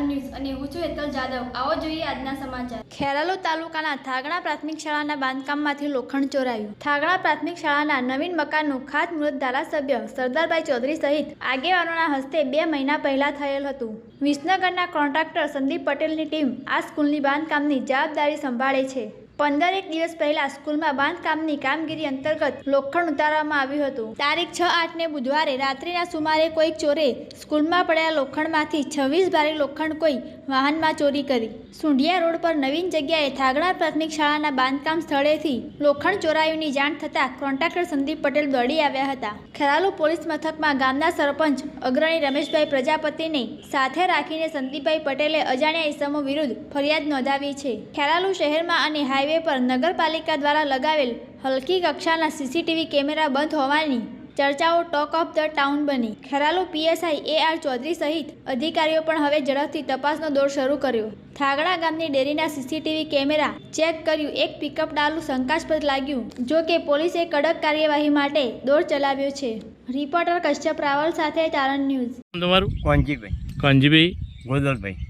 હું છું હેતલ જાદવ. આવો જોઈએ આજના સમાચાર. ખેરાલુ તાલુકાના થાગણા પ્રાથમિક શાળાના બાંધકામમાંથી લોખંડ ચોરાયું. થાગણા પ્રાથમિક શાળાના નવીન મકાનનું ખાતમુહૂર્ત ધારાસભ્ય સરદારભાઈ ચૌધરી સહિત આગેવાનોના હસ્તે બે મહિના પહેલા થયેલ હતું. વિસનગરના કોન્ટ્રાક્ટર સંદીપ પટેલની ટીમ આ સ્કૂલની બાંધકામની જવાબદારી સંભાળે છે. પંદર એક દિવસ પહેલા સ્કૂલમાં બાંધકામની કામગીરી અંતર્ગત લોખંડ ઉતારવામાં આવ્યું હતું. તારીખ છ આઠને બુધવારે રાત્રિના સુમારે કોઈક ચોરે સ્કૂલમાં પડેલા લોખંડમાંથી છવ્વીસ ભારે લોખંડ કોઈ વાહનમાં ચોરી કરી. સુંઢિયા રોડ પર નવીન જગ્યાએ થાગણા પ્રાથમિક શાળાના બાંધકામ સ્થળેથી લોખંડ ચોરાયુની જાણ થતાં કોન્ટ્રાક્ટર સંદીપ પટેલ દોડી આવ્યા હતા. ખેરાલુ પોલીસ મથકમાં ગામના સરપંચ અગ્રણી રમેશભાઈ પ્રજાપતિને સાથે રાખીને સંદીપભાઈ પટેલે અજાણ્યા ઇસમો વિરુદ્ધ ફરિયાદ નોંધાવી છે. ખેરાલુ શહેરમાં અને હાઈવે પર નગરપાલિકા દ્વારા લગાવેલ હલકી કક્ષાના સીસીટીવી કેમેરા બંધ હોવાની ચર્ચાઓ ટોક ઓફ ધ ટાઉન બની. Kheralu PSI A R Chaudhari સહિત અધિકારીઓ પણ હવે ઝડપથી તપાસનો દોર શરૂ કર્યો. થાગડા ગામની ડેરીના સીસીટીવી કેમેરા ચેક કર્યું એક પિકઅપ ડાલું શંકાસ્પદ લાગ્યું જો કે પોલીસે કડક કાર્યવાહી માટે દોર ચલાવ્યો છે. રિપોર્ટર કશ્યપ રાવલ સાથે ચારણ ન્યૂઝ. તમારું? કોંજીભાઈ કાનજીભાઈ? ગોદલભાઈ.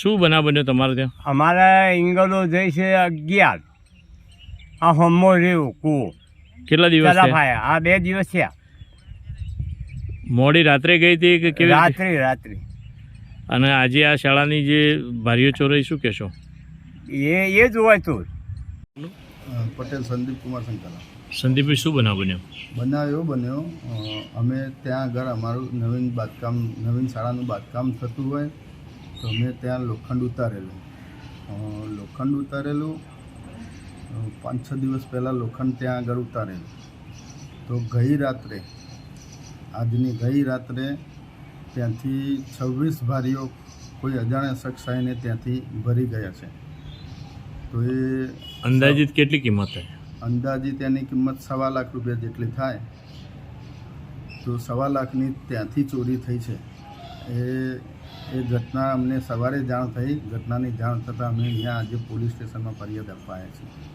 શું બનાવ બન્યો તમારે ત્યાં? અમારે ઇંગલો જઈ છે અગિયાર. આ હમો રહ્યું કુવો. કેટલા દિવસ ભાઈ આ બે દિવસ થયા. મોડી રાત્રે ગઈ હતી કે કેવી રીતે? રાત્રે રાત્રે. અને આજે આ શાળાની જે ભારીઓ ચોરાઈ શું કહેશો? એ એ જ હોય તો. પટેલ સંદીપ કુમાર સંકાલા સંદીપભાઈ શું બનાવ બન્યો? બનાવ એવો બન્યો અમે ત્યાં આગળ અમારું નવીન બાંધકામ નવીન શાળાનું બાંધકામ થતું હોય. તો અમે ત્યાં લોખંડ ઉતારેલું. લોખંડ ઉતારેલું પાંચ છ દિવસ પહેલાં લોખંડ ત્યાં આગળ ઉતારેલું. તો ગઈ રાત્રે આજની ગઈ રાત્રે ત્યાંથી છવ્વીસ ભારીઓ કોઈ અજાણ્યા શખ્સ આવીને ત્યાંથી ભરી ગયા છે. તો એ અંદાજિત કેટલી કિંમત અંદાજિત એની કિંમત સવા લાખ રૂપિયા જેટલી થાય. તો સવા લાખની ત્યાંથી ચોરી થઈ છે. એ એ ઘટના અમને સવારે જાણ થઈ. ઘટનાની જાણ થતાં અમે અહીંયા આજે પોલીસ સ્ટેશનમાં ફરિયાદ આપવા આવ્યા છીએ.